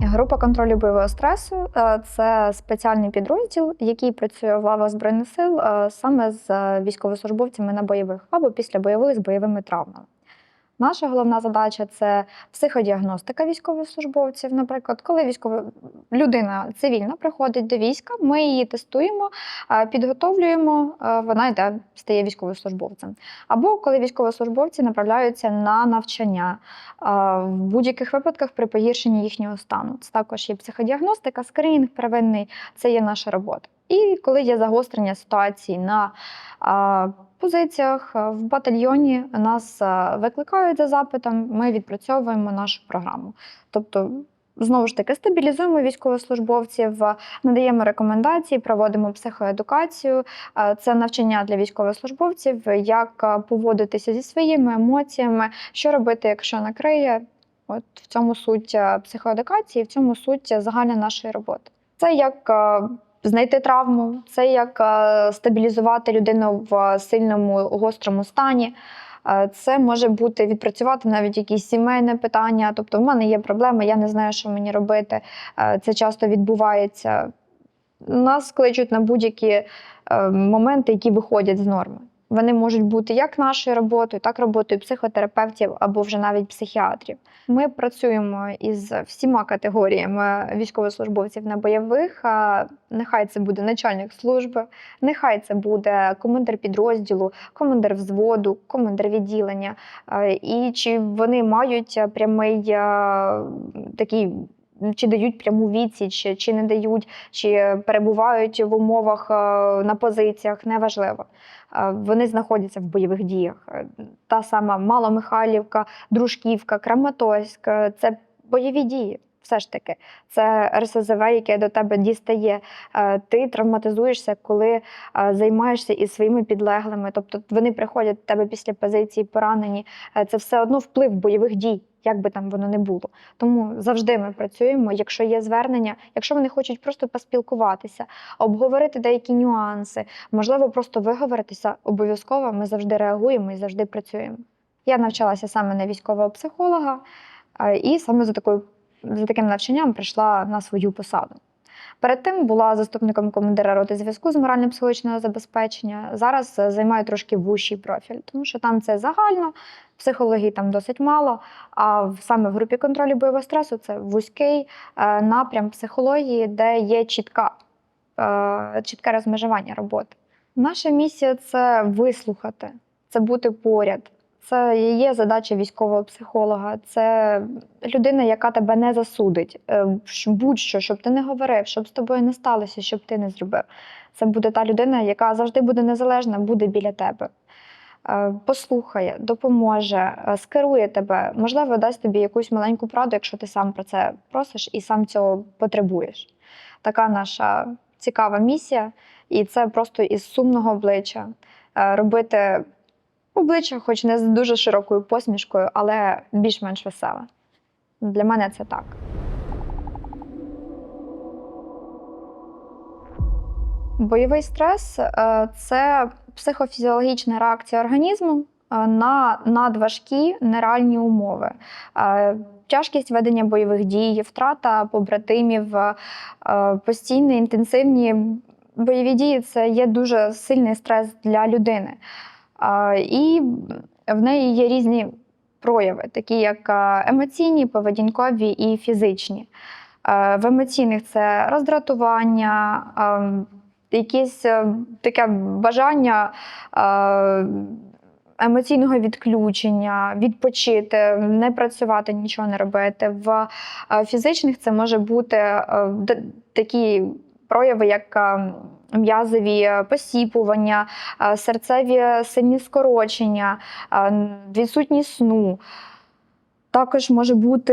Група контролю бойового стресу е, це спеціальний підрозділ, який працює в лавах збройних сил е, саме з е, військовослужбовцями на бойових або після бойових з бойовими травмами. Наша головна задача це психодіагностика військовослужбовців. Наприклад, коли військова людина цивільна приходить до війська, ми її тестуємо, підготовлюємо, вона йде, стає військовослужбовцем. Або коли військовослужбовці направляються на навчання в будь-яких випадках при погіршенні їхнього стану. Це також є психодіагностика, скринінг первинний, це є наша робота. І коли є загострення ситуації на позиціях в батальйоні, нас викликають за запитом, ми відпрацьовуємо нашу програму. Тобто, знову ж таки, стабілізуємо військовослужбовців, надаємо рекомендації, проводимо психоедукацію. Це навчання для військовослужбовців, як поводитися зі своїми емоціями, що робити, якщо накриє. От в цьому суть психоедукації, в цьому суть загальна нашої роботи. Це як знайти травму, це як е, стабілізувати людину в сильному гострому стані. Е, Це може бути відпрацювати навіть якісь сімейне питання. Тобто, в мене є проблема, я не знаю, що мені робити. Е, Це часто відбувається. Нас кличуть на будь-які моменти, які виходять з норми. Вони можуть бути як нашою роботою, так роботою психотерапевтів або вже навіть психіатрів. Ми працюємо із всіма категоріями військовослужбовців на бойових. Нехай це буде начальник служби, нехай це буде командир підрозділу, командир взводу, командир відділення. Е, І чи вони мають прямий е, такий. Чи дають пряму відсіч, чи не дають, чи перебувають в умовах е, на позиціях, неважливо. Е, Вони знаходяться в бойових діях. Е, Та сама Маломихайлівка, Дружківка, Краматорськ це бойові дії. Все ж таки, це РСЗВ, яке до тебе дістає. Е, Ти травматизуєшся, коли е, займаєшся із своїми підлеглими. Тобто вони приходять до тебе після позиції, поранені. Е, Це все одно вплив бойових дій, як би там воно не було. Тому завжди ми працюємо. Якщо є звернення, якщо вони хочуть просто поспілкуватися, обговорити деякі нюанси, можливо, просто виговоритися, обов'язково ми завжди реагуємо і завжди працюємо. Я навчалася саме на військового психолога, і саме за такою за таким навчанням прийшла на свою посаду. Перед тим була заступником командира роти зв'язку з морально-психологічного забезпечення. Зараз е, займаю трошки вущий профіль, тому що там це загально, психології там досить мало. А саме в групі контролю бойового стресу це вузький е, напрям психології, де є чітка, е, чітке розмежування роботи. Наша місія це вислухати, це бути поряд. Це є задача військового психолога. Це людина, яка тебе не засудить. Е, Будь-що, щоб ти не говорив, щоб з тобою не сталося, щоб ти не зробив. Це буде та людина, яка завжди буде незалежна, буде біля тебе. Е, Послухає, допоможе, е, скерує тебе, можливо, дасть тобі якусь маленьку пораду, якщо ти сам про це просиш і сам цього потребуєш. Така наша цікава місія, і це просто із сумного обличчя робити обличчя, хоч не з дуже широкою посмішкою, але більш-менш веселе. Для мене це так. Бойовий стрес е, це психофізіологічна реакція організму е, на надважкі нереальні умови. Е, Тяжкість ведення бойових дій, втрата побратимів, постійні інтенсивні бойові дії це є дуже сильний стрес для людини. І в неї є різні прояви, такі як емоційні, поведінкові і фізичні. В емоційних це роздратування, якесь е, таке бажання емоційного відключення, відпочити, не працювати, нічого не робити. В фізичних це може бути е, такі прояви, як е, м'язові посіпування, е, серцеві сильні скорочення, е, відсутність сну. Також може бути,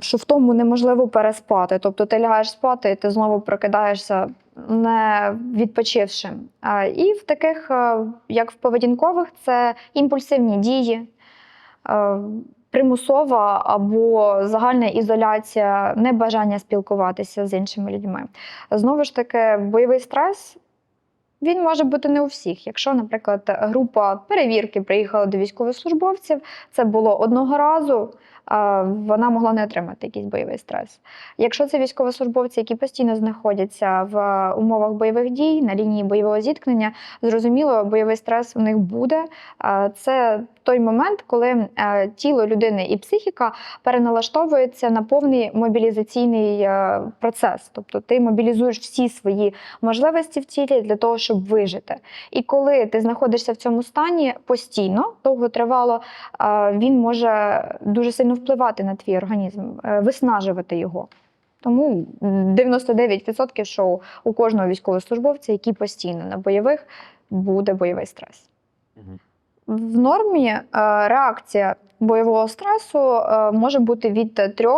що в тому неможливо переспати. Тобто ти лягаєш спати, і ти знову прокидаєшся не відпочивши. І в таких, як в поведінкових, це імпульсивні дії, примусова або загальна ізоляція, небажання спілкуватися з іншими людьми. Знову ж таки, бойовий стрес. Він може бути не у всіх. Якщо, наприклад, група перевірки приїхала до військовослужбовців, це було одного разу, вона могла не отримати якийсь бойовий стрес. Якщо це військовослужбовці, які постійно знаходяться в умовах бойових дій на лінії бойового зіткнення, зрозуміло, бойовий стрес у них буде. Це той момент, коли е, тіло людини і психіка переналаштовуються на повний мобілізаційний е, процес. Тобто ти мобілізуєш всі свої можливості в тілі для того, щоб вижити. І коли ти знаходишся в цьому стані постійно, довготривало, е, він може дуже сильно впливати на твій організм, е, виснажувати його. Тому 99% що у кожного військовослужбовця, який постійно на бойових, буде бойовий стрес. В нормі е, реакція бойового стресу е, може бути від 3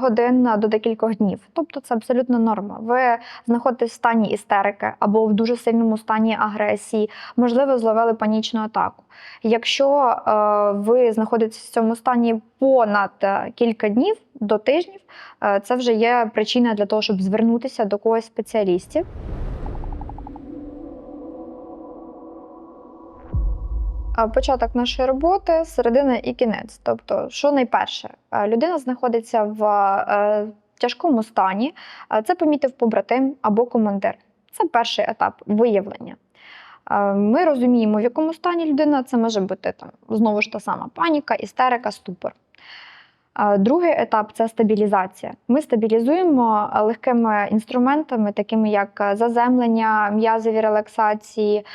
годин до декількох днів. Тобто це абсолютно норма. Ви знаходитесь в стані істерики або в дуже сильному стані агресії, можливо, зловили панічну атаку. Якщо е, ви знаходитесь в цьому стані понад е, кілька днів до тижнів, е, це вже є причина для того, щоб звернутися до когось спеціалістів. Початок нашої роботи, середина і кінець. Тобто, що найперше, Е, людина знаходиться в е, тяжкому стані, Е, це помітив побратим або командир. Це перший етап виявлення. Ми розуміємо, в якому стані людина це може бути там знову ж та сама паніка, істерика, ступор. Другий етап це стабілізація. Ми стабілізуємо легкими інструментами, такими як заземлення, м'язові релаксації.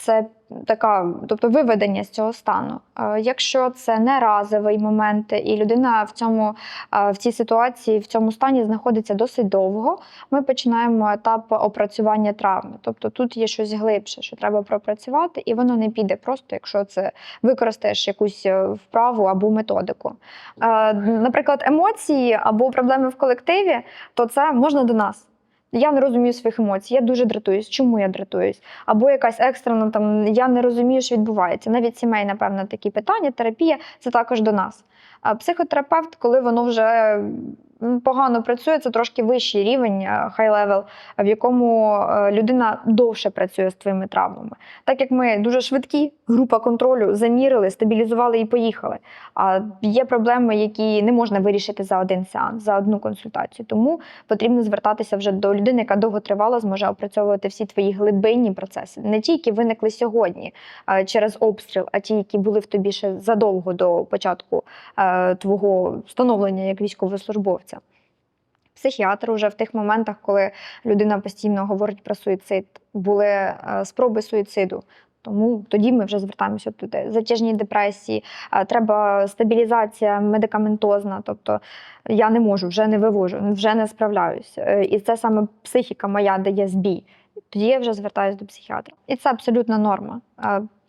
Це така, тобто виведення з цього стану. Е, Якщо це не разовий момент, і людина в цьому е, в цій ситуації, в цьому стані знаходиться досить довго, ми починаємо етап опрацювання травми. Тобто тут є щось глибше, що треба пропрацювати, і воно не піде просто, якщо це використаєш якусь е, вправу або методику. Наприклад, емоції або проблеми в колективі, то це можна до нас. Я не розумію своїх емоцій, я дуже дратуюсь. Чому я дратуюсь? Або якась екстрена там я не розумію, що відбувається. Навіть сімей, напевно, такі питання, терапія це також до нас. А психотерапевт, коли воно вже погано працює, це трошки вищий рівень, хай левел, в якому е, людина довше працює з твоїми травмами. Так як ми дуже швидкі, група контролю замірили, стабілізували і поїхали. А є проблеми, які не можна вирішити за один сеанс, за одну консультацію. Тому потрібно звертатися вже до людини, яка довготривало зможе опрацьовувати всі твої глибинні процеси, не ті, які виникли сьогодні е, через обстріл, а ті, які були в тобі ще задовго до початку е, твого встановлення як військовослужбовця. Психіатр уже в тих моментах, коли людина постійно говорить про суїцид, були е, спроби суїциду. Тому тоді ми вже звертаємося туди. Затяжні депресії, е, треба стабілізація медикаментозна. Тобто я не можу, вже не вивожу, вже не справляюсь. Е, І це саме психіка моя дає збій. Тоді я вже звертаюся до психіатра. І це абсолютна норма.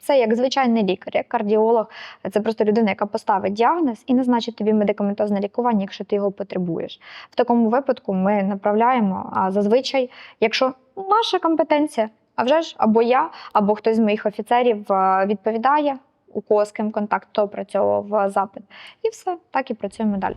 Це як звичайний лікар, як кардіолог. Це просто людина, яка поставить діагноз і назначить тобі медикаментозне лікування, якщо ти його потребуєш. В такому випадку ми направляємо. А зазвичай, якщо наша компетенція, а вже ж або я, або хтось з моїх офіцерів відповідає, у кого з ким контакт, хто опрацьовував е, запит. І все, так і працюємо далі.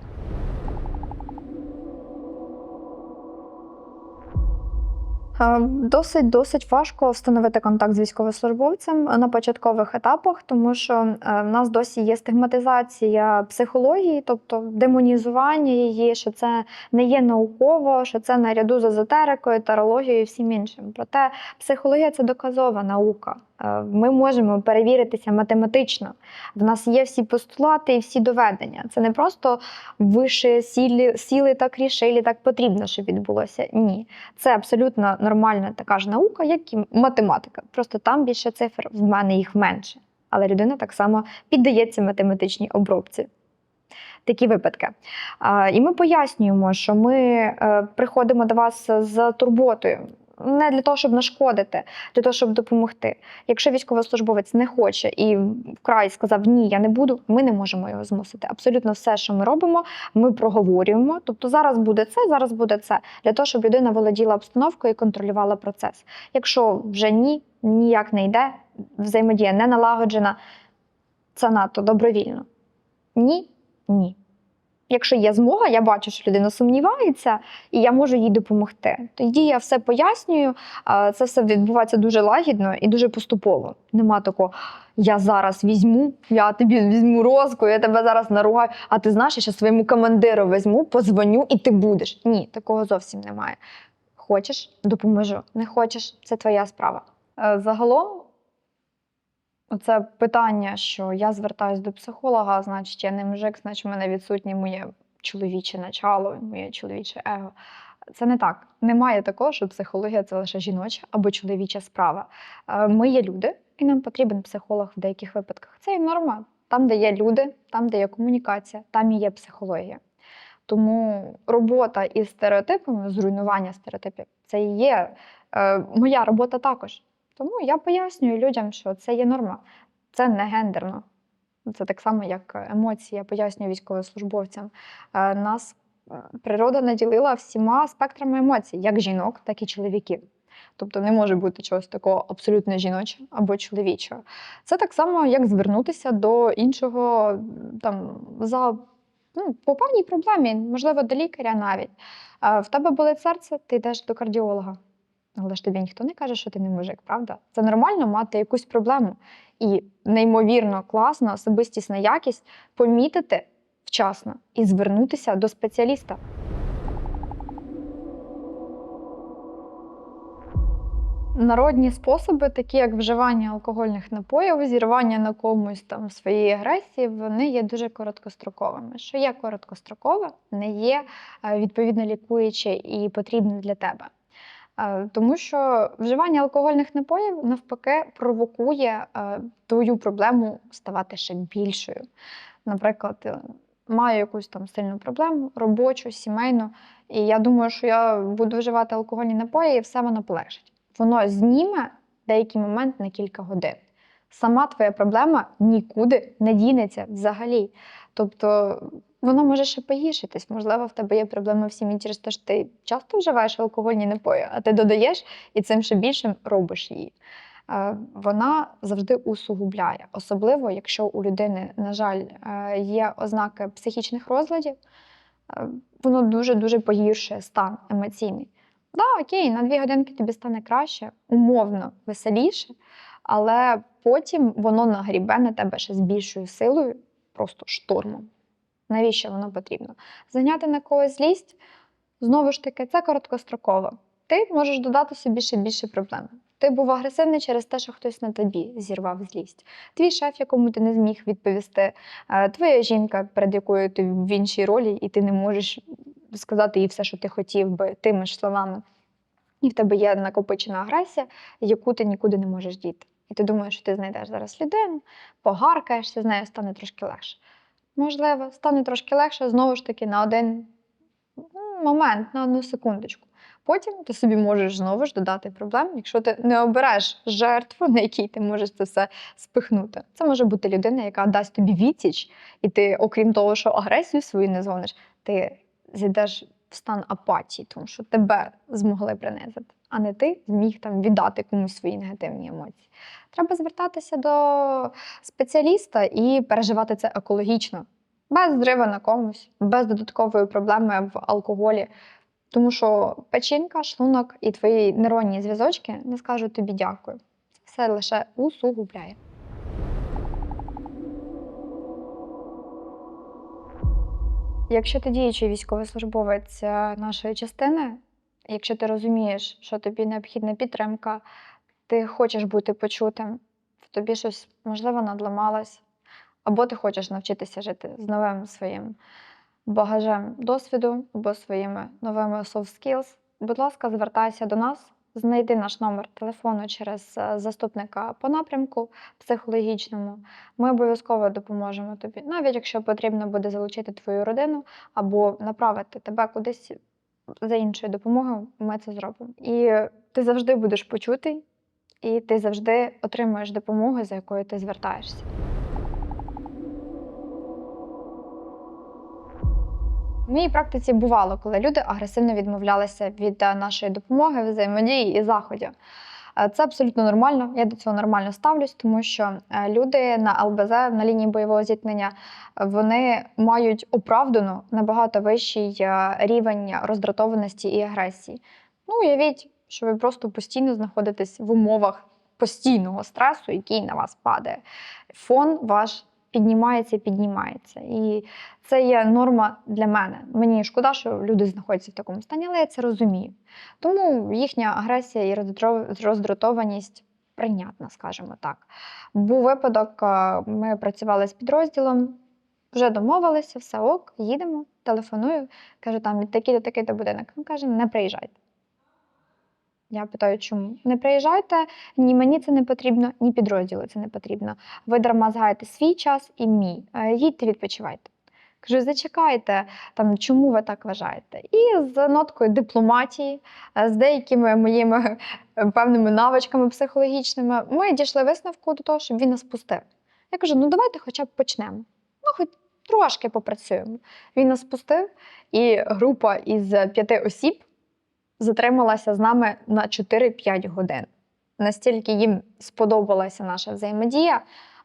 Досить досить важко встановити контакт з військовослужбовцем на початкових етапах, тому що е, в нас досі є стигматизація психології, тобто демонізування її, що це не є науково, що це наряду з езотерикою, тарологією і всім іншим. Проте психологія це доказова наука. Е, Ми можемо перевіритися математично. В нас є всі постулати і всі доведення. Це не просто вище сіли, сіли так рішили, так потрібно, щоб відбулося. Ні. Це абсолютно нормальна така ж наука, як і математика. Просто там більше цифр, в мене їх менше. Але людина так само піддається математичній обробці. Такі випадки. І ми пояснюємо, що ми е, приходимо до вас з турботою. Не для того, щоб нашкодити, для того, щоб допомогти. Якщо військовослужбовець не хоче і вкрай сказав ні, я не буду, ми не можемо його змусити. Абсолютно все, що ми робимо, ми проговорюємо. Тобто зараз буде це, зараз буде це, для того, щоб людина володіла обстановкою і контролювала процес. Якщо вже ні, ніяк не йде, взаємодія не налагоджена, це надто добровільно. Ні, ні. Якщо є змога, я бачу, що людина сумнівається, і я можу їй допомогти. Тоді я все пояснюю. Це все відбувається дуже лагідно і дуже поступово. Нема такого. Я зараз візьму, я тобі візьму розку, я тебе зараз наругаю. А ти знаєш, я ще своєму командиру візьму, позвоню і ти будеш. Ні, такого зовсім немає. Хочеш, допоможу. Не хочеш, це твоя справа. Е, Загалом, це питання, що я звертаюсь до психолога, значить, я не мужик, значить, в мене відсутнє моє чоловіче начало, моє чоловіче его. Це не так. Немає такого, що психологія це лише жіноча або чоловіча справа. Е, Ми є люди, і нам потрібен психолог в деяких випадках. Це і норма. Там, де є люди, там, де є комунікація, там і є психологія. Тому робота із стереотипами, зруйнування стереотипів, це і є е, моя робота також. Тому я пояснюю людям, що це є норма, це не гендерно. Це так само, як емоції. Я пояснюю військовослужбовцям. Е, Нас е, природа наділила всіма спектрами емоцій, як жінок, так і чоловіків. Тобто не може бути чогось такого абсолютно жіночого або чоловічого. Це так само, як звернутися до іншого там, за ну, по певній проблемі, можливо, до лікаря навіть. В тебе болить серце, ти йдеш до кардіолога. Але ж тобі ніхто не каже, що ти не мужик, правда? Це нормально мати якусь проблему. І неймовірно класна особистісна якість помітити вчасно і звернутися до спеціаліста. Народні способи, такі як вживання алкогольних напоїв, зірвання на комусь там своєї агресії, вони є дуже короткостроковими. Що є короткострокове, не є е, відповідно лікуюче і потрібне для тебе. Е, Тому що вживання алкогольних напоїв навпаки провокує е, твою проблему ставати ще більшою. Наприклад, е, маю якусь там сильну проблему, робочу, сімейну, і я думаю, що я буду вживати алкогольні напої, і все воно полегшить. Воно зніме деякий момент на кілька годин. Сама твоя проблема нікуди не дінеться взагалі. Тобто воно може ще погіршитись. Можливо, в тебе є проблеми в сім'ї через те, що ти часто вживаєш алкогольні напої, а ти додаєш і цим ще більшим робиш її. Е, Вона завжди усугубляє, особливо якщо у людини, на жаль, е, є ознаки психічних розладів, е, воно дуже-дуже погіршує стан емоційний. Да, окей, на дві годинки тобі стане краще, умовно веселіше, але потім воно нагрібе на тебе ще з більшою силою, просто штормом. Навіщо воно потрібно? Зайняти на когось злість, знову ж таки, це короткостроково. Ти можеш додати собі ще більше проблем. Ти був агресивний через те, що хтось на тобі зірвав злість. Твій шеф, якому ти не зміг відповісти, е, твоя жінка, перед якою ти в іншій ролі, і ти не можеш сказати їй все, що ти хотів би тими ж словами. І в тебе є накопичена агресія, яку ти нікуди не можеш діти. І ти думаєш, що ти знайдеш зараз людину, погаркаєшся з нею, стане трошки легше. Можливо, стане трошки легше знову ж таки на один момент, на одну секундочку. Потім ти собі можеш знову ж додати проблем, якщо ти не обереш жертву, на якій ти можеш це все спихнути. Це може бути людина, яка дасть тобі відсіч, і ти, окрім того, що агресію свою не згониш, ти зійдеш в стан апатії, тому що тебе змогли принизити, а не ти зміг там віддати комусь свої негативні емоції. Треба звертатися до спеціаліста і переживати це екологічно, без зриву на комусь, без додаткової проблеми в алкоголі. Тому що печінка, шлунок і твої нейронні зв'язочки не скажуть тобі дякую. Це все лише усугубляє. Якщо ти діючий військовослужбовець е, нашої частини, якщо ти розумієш, що тобі необхідна підтримка, ти хочеш бути почутим, в тобі щось можливо надламалось, або ти хочеш навчитися жити з новим своїм багажем досвіду або своїми новими soft skills, будь ласка, звертайся до нас, знайди наш номер телефону через е, заступника по напрямку психологічному. Ми обов'язково допоможемо тобі, навіть якщо потрібно буде залучити твою родину або направити тебе кудись за іншою допомогою, ми це зробимо. І ти завжди будеш почутий, і ти завжди отримуєш допомогу, за якою ти звертаєшся. Моїй практиці бувало, коли люди агресивно відмовлялися від е, нашої допомоги, взаємодії і заходів. Е, Це абсолютно нормально. Я до цього нормально ставлюсь, тому що е, люди на ЛБЗ на лінії бойового зіткнення вони мають оправдано набагато вищий рівень роздратованості і агресії. Ну, уявіть, що ви просто постійно знаходитесь в умовах постійного стресу, який на вас падає. Фон ваш піднімається і піднімається. І це є норма для мене. Мені шкода, що люди знаходяться в такому стані, але я це розумію. Тому їхня агресія і роздратов- роздратованість прийнятна, скажімо так. Був випадок, ми працювали з підрозділом, вже домовилися, все ок, їдемо, телефоную, кажу, там від такий до такий до будинок. Він каже, не приїжджайте. Я питаю, чому? Не приїжджайте, ні мені це не потрібно, ні підрозділу це не потрібно. Ви дарма згаєте свій час і мій. Е, Їдьте, відпочивайте. Кажу, зачекайте, там, чому ви так вважаєте? І з ноткою дипломатії, е, з деякими моїми е, певними навичками психологічними, ми дійшли висновку до того, щоб він нас пустив. Я кажу: ну давайте хоча б почнемо. Ну, хоч трошки попрацюємо. Він нас пустив, і група із п'яти осіб затрималася з нами на 4-5 годин. Настільки їм сподобалася наша взаємодія.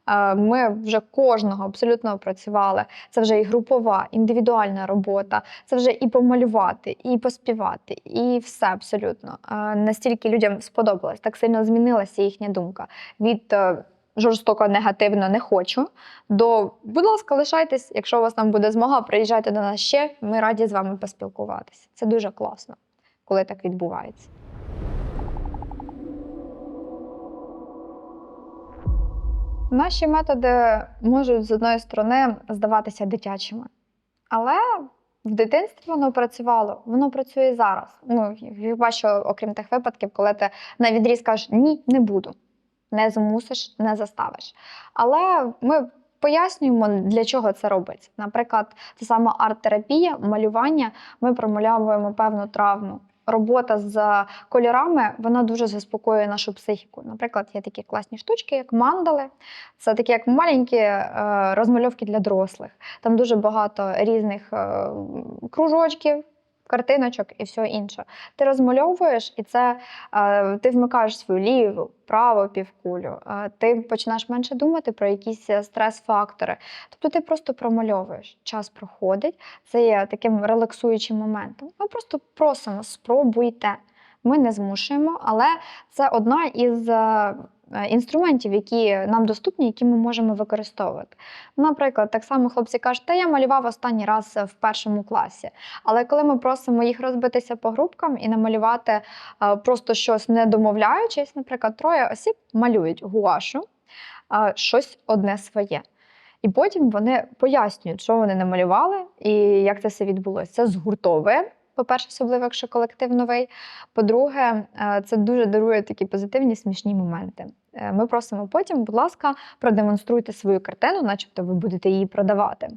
е, Ми вже кожного абсолютно опрацювали. Це вже і групова, індивідуальна робота, це вже і помалювати, і поспівати, і все абсолютно. Е, Настільки людям сподобалось, так сильно змінилася їхня думка від е, жорстоко негативно не хочу до будь ласка, лишайтесь, якщо у вас там буде змога, приїжджайте до нас ще. Ми раді з вами поспілкуватися. Це дуже класно, коли так відбувається. Наші методи можуть з одної сторони здаватися дитячими, але в дитинстві воно працювало, воно працює і зараз. Ну, хіба що, окрім тих випадків, коли ти на відріз кажеш ні, не буду, не змусиш, не заставиш. Але ми пояснюємо, для чого це робиться. Наприклад, це сама арт-терапія, малювання. Ми промальовуємо певну травму. Робота з кольорами вона дуже заспокоює нашу психіку. Наприклад, є такі класні штучки, як мандали. Це такі як маленькі е, розмальовки для дорослих. Там дуже багато різних е, кружочків, картиночок і все інше. Ти розмальовуєш, і це е, ти вмикаєш свою ліву, праву півкулю. Е, ти починаєш менше думати про якісь е, стрес-фактори. Тобто ти просто промальовуєш. Час проходить, це є таким релаксуючим моментом. Ми просто просимо, спробуйте. Ми не змушуємо, але це одна із інструментів, які нам доступні, які ми можемо використовувати. Наприклад, так само хлопці кажуть, та я малював останній раз в першому класі. Але коли ми просимо їх розбитися по групкам і намалювати е, просто щось не домовляючись, наприклад, троє осіб малюють гуашу, е, щось одне своє. І потім вони пояснюють, що вони намалювали і як це все відбулося. Це згуртовує. По-перше, особливо, якщо колектив новий. По-друге, е, це дуже дарує такі позитивні, смішні моменти. Е, Ми просимо потім, будь ласка, продемонструйте свою картину, начебто ви будете її продавати.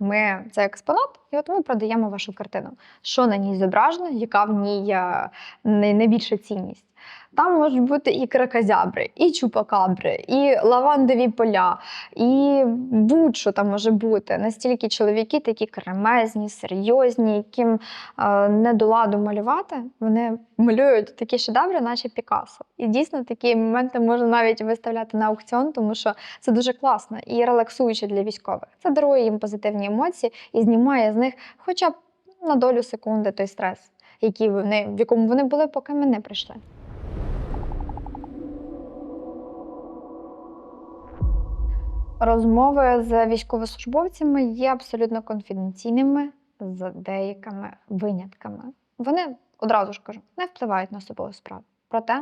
Ми це експонат, і от ми продаємо вашу картину. Що на ній зображено, яка в ній е, найбільша цінність. Там можуть бути і кракозябри, і чупакабри, і лавандові поля, і будь-що там може бути. Настільки чоловіки такі кремезні, серйозні, яким е, не до ладу малювати, вони малюють такі шедеври, наче Пікассо. І дійсно такі моменти можна навіть виставляти на аукціон, тому що це дуже класно і релаксуюче для військових. Це дарує їм позитивні емоції і знімає з них хоча б на долю секунди той стрес, який вони, в якому вони були, поки ми не прийшли. Розмови з військовослужбовцями є абсолютно конфіденційними з деякими винятками. Вони одразу ж кажу, не впливають на особову справу. Проте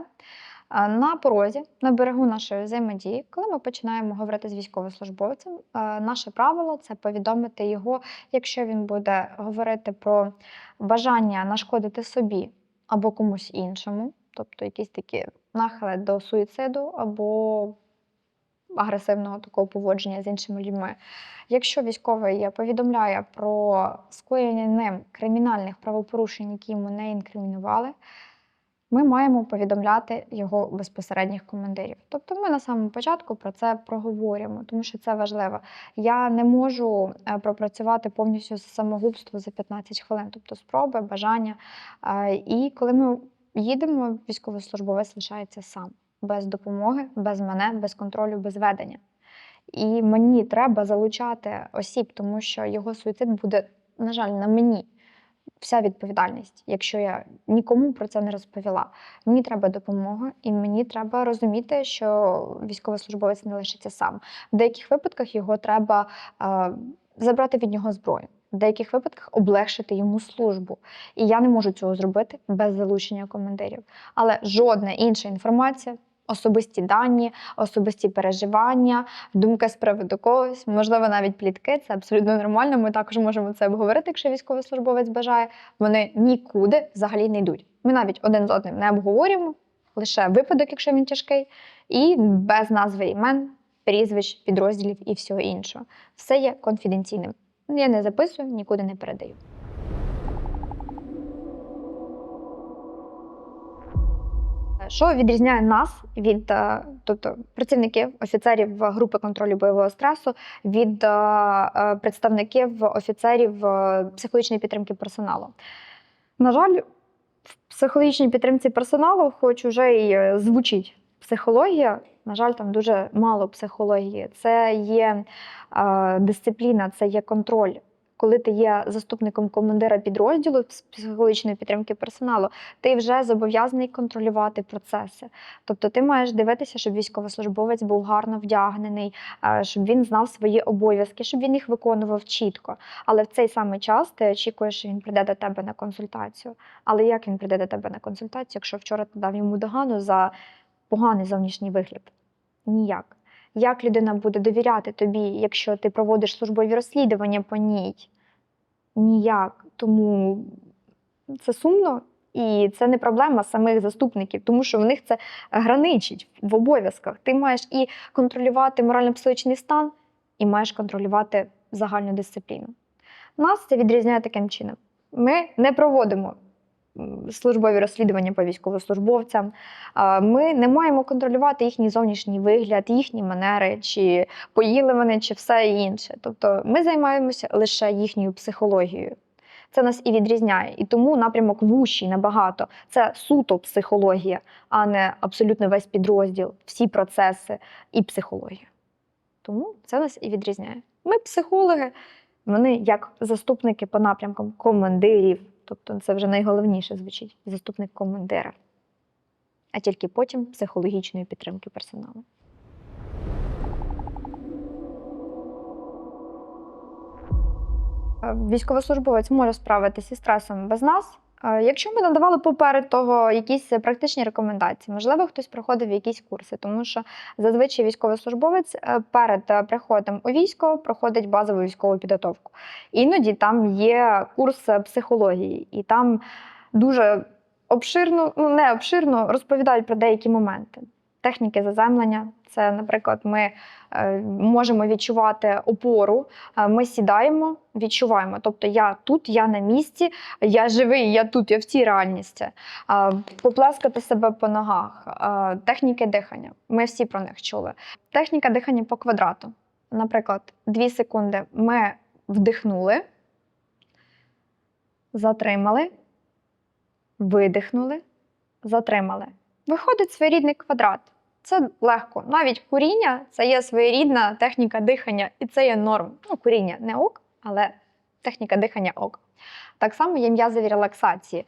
е, на порозі, на берегу нашої взаємодії, коли ми починаємо говорити з військовослужбовцем, е, наше правило це повідомити його, якщо він буде говорити про бажання нашкодити собі або комусь іншому, тобто якісь такі нахили до суїциду або агресивного такого поводження з іншими людьми. Якщо військовий повідомляє про скоєння ним кримінальних правопорушень, які йому не інкримінували, ми маємо повідомляти його безпосередніх командирів. Тобто ми на самому початку про це проговорюємо, тому що це важливо. Я не можу е, пропрацювати повністю самогубство за 15 хвилин, тобто спроби, бажання. Е, І коли ми їдемо, військовослужбовець лишається сам без допомоги, без мене, без контролю, без ведення. І мені треба залучати осіб, тому що його суїцид буде, на жаль, на мені. вся відповідальність, якщо я нікому про це не розповіла. Мені треба допомога, і мені треба розуміти, що військовослужбовець не лишиться сам. В деяких випадках його треба е, забрати від нього зброю. В деяких випадках облегшити йому службу. І я не можу цього зробити без залучення командирів. Але жодна інша інформація, особисті дані, особисті переживання, думки з приводу когось, можливо, навіть плітки, це абсолютно нормально. Ми також можемо це обговорити, якщо військовослужбовець бажає. Вони нікуди взагалі не йдуть. Ми навіть один з одним не обговорюємо, лише випадок, якщо він тяжкий, і без назви імен, прізвищ, підрозділів і всього іншого. Все є конфіденційним. Я не записую, нікуди не передаю. Що відрізняє нас від е, тобто працівників, офіцерів групи контролю бойового стресу від е, е, представників офіцерів психологічної підтримки персоналу? На жаль, в психологічній підтримці персоналу, хоч уже і звучить психологія, на жаль, там дуже мало психології. Це є е, дисципліна, це є контроль. Коли ти є заступником командира підрозділу з психологічної підтримки персоналу, ти вже зобов'язаний контролювати процеси. Тобто ти маєш дивитися, щоб військовослужбовець був гарно вдягнений, щоб він знав свої обов'язки, щоб він їх виконував чітко. Але в цей самий час ти очікуєш, що він прийде до тебе на консультацію. Але як він прийде до тебе на консультацію, якщо вчора ти дав йому догану за поганий зовнішній вигляд? Ніяк. Як людина буде довіряти тобі, якщо ти проводиш службові розслідування по ній? Ніяк. Тому це сумно і це не проблема самих заступників, тому що в них це граничить в обов'язках. Ти маєш і контролювати морально-психологічний стан, і маєш контролювати загальну дисципліну. Нас це відрізняє таким чином. Ми не проводимо службові розслідування по військовослужбовцям. Ми не маємо контролювати їхній зовнішній вигляд, їхні манери, чи поїли вони, чи все інше. Тобто ми займаємося лише їхньою психологією. Це нас і відрізняє. І тому напрямок вущий набагато. Це суто психологія, а не абсолютно весь підрозділ, всі процеси і психологія. Тому це нас і відрізняє. Ми психологи, вони як заступники по напрямкам командирів, тобто це вже найголовніше звучить заступник командира, а тільки потім психологічної підтримки персоналу. Е, Військовослужбовець може справитися із стресом без нас. Е, Якщо ми надавали поперед того якісь практичні рекомендації, можливо, хтось проходив якісь курси, тому що зазвичай військовослужбовець е, перед е, приходом у військо проходить базову військову підготовку. Іноді там є курс е, психології, і там дуже обширно, ну не обширно розповідають про деякі моменти. Техніки заземлення. Це, наприклад, ми е, можемо відчувати опору, е, ми сідаємо, відчуваємо. Тобто я тут, я на місці, я живий, я тут, я в цій реальності. Поплескати себе по ногах, техніки дихання. Ми всі про них чули. Техніка дихання по квадрату. Наприклад, 2 секунди ми вдихнули, затримали, видихнули, затримали. Виходить своєрідний квадрат. Це легко. Навіть куріння це є своєрідна техніка дихання, і це є норм. Ну, куріння не ок, але техніка дихання ок. Так само є м'язові релаксації.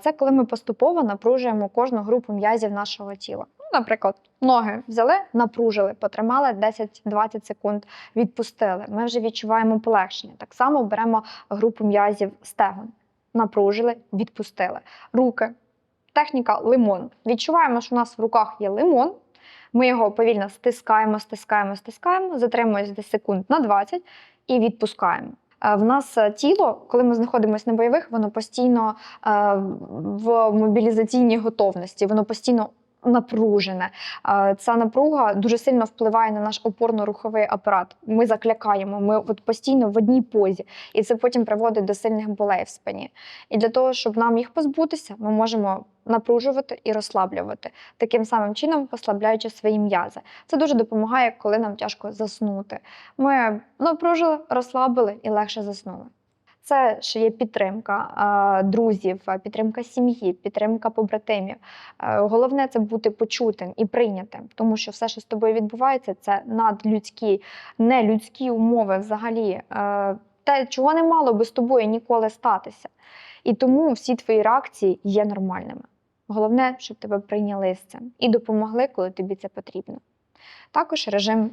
Це коли ми поступово напружуємо кожну групу м'язів нашого тіла. Ну, наприклад, ноги взяли, напружили, потримали 10-20 секунд, відпустили. Ми вже відчуваємо полегшення. Так само беремо групу м'язів стегон. Напружили, відпустили. Руки. Техніка лимон. Відчуваємо, що у нас в руках є лимон. Ми його повільно стискаємо, стискаємо, стискаємо, затримуємося десь секунд на 20 і відпускаємо. Е, В нас е, тіло, коли ми знаходимося на бойових, воно постійно е, в мобілізаційній готовності, воно постійно напружене. Ця напруга дуже сильно впливає на наш опорно-руховий апарат. Ми заклякаємо, ми от постійно в одній позі, і це потім приводить до сильних болей в спині. І для того, щоб нам їх позбутися, ми можемо напружувати і розслаблювати, таким самим чином послабляючи свої м'язи. Це дуже допомагає, коли нам тяжко заснути. Ми напружили, розслабили і легше заснули. Це ще є підтримка друзів, підтримка сім'ї, підтримка побратимів. Е, Головне це бути почутим і прийнятим, тому що все, що з тобою відбувається, це надлюдські, нелюдські умови взагалі. Е, те, чого не мало би з тобою ніколи статися. І тому всі твої реакції є нормальними. Головне, щоб тебе прийняли з цим і допомогли, коли тобі це потрібно. Також режим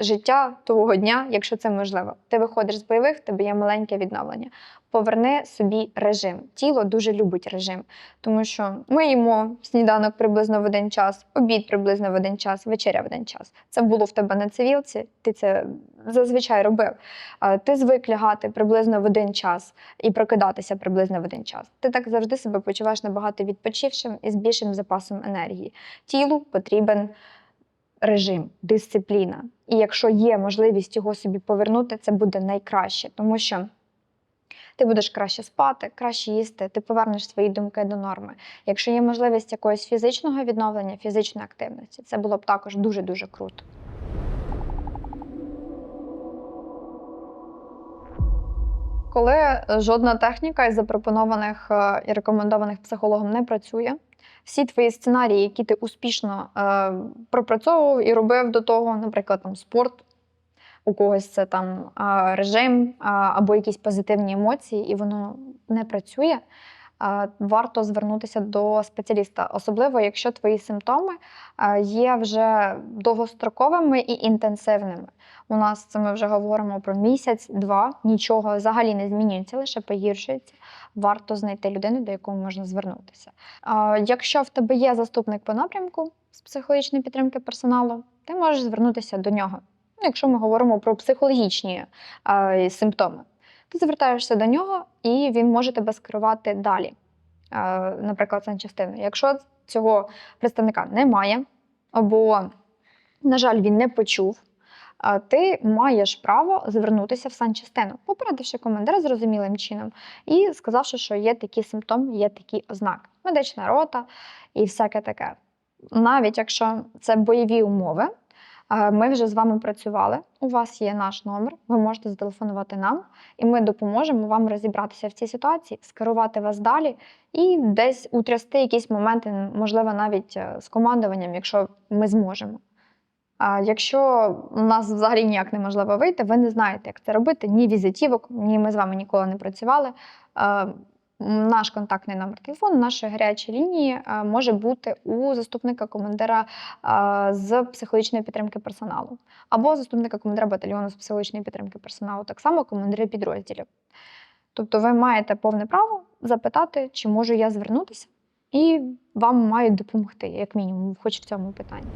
життя того дня, якщо це можливо. Ти виходиш з бойових, в тебе є маленьке відновлення. Поверни собі режим. Тіло дуже любить режим, тому що ми їмо сніданок приблизно в один час, обід приблизно в один час, вечеря в один час. Це було в тебе на цивілці, ти це зазвичай робив. Ти звик лягати приблизно в один час і прокидатися приблизно в один час. Ти так завжди себе почуваєш набагато відпочившим і з більшим запасом енергії. Тілу потрібен режим, дисципліна. І якщо є можливість його собі повернути, це буде найкраще, тому що ти будеш краще спати, краще їсти, ти повернеш свої думки до норми. Якщо є можливість якогось фізичного відновлення, фізичної активності, це було б також дуже-дуже круто. Коли е, жодна техніка із запропонованих е, і рекомендованих психологом не працює, всі твої сценарії, які ти успішно е, пропрацьовував і робив до того, наприклад, там спорт, у когось це там режим або якісь позитивні емоції, і воно не працює. Варто звернутися до спеціаліста, особливо якщо твої симптоми є вже довгостроковими і інтенсивними. У нас це ми вже говоримо про місяць-два, нічого взагалі не змінюється, лише погіршується. Варто знайти людину, до якої можна звернутися. Якщо в тебе є заступник по напрямку з психологічної підтримки персоналу, ти можеш звернутися до нього. Ну, якщо ми говоримо про психологічні симптоми, ти звертаєшся до нього, і він може тебе скерувати далі, наприклад, санчастину. Якщо цього представника немає, або, на жаль, він не почув. Ти маєш право звернутися в санчастину, попередивши командира зрозумілим чином і сказавши, що є такі симптоми, є такі ознаки. Медична рота і всяке таке. Навіть якщо це бойові умови, е, ми вже з вами працювали. У вас є наш номер, ви можете зателефонувати нам, і ми допоможемо вам розібратися в цій ситуації, скерувати вас далі і десь утрясти якісь моменти, можливо, навіть е, з командуванням, якщо ми зможемо. А якщо у нас взагалі ніяк неможливо вийти, ви не знаєте, як це робити, ні візитівок, ні ми з вами ніколи не працювали. Наш контактний номер телефону, наші гарячі лінії е, може бути у заступника командира е, з психологічної підтримки персоналу, або заступника командира батальйону з психологічної підтримки персоналу, так само командири підрозділів. Тобто ви маєте повне право запитати, чи можу я звернутися, і вам мають допомогти, як мінімум, хоч в цьому питанні.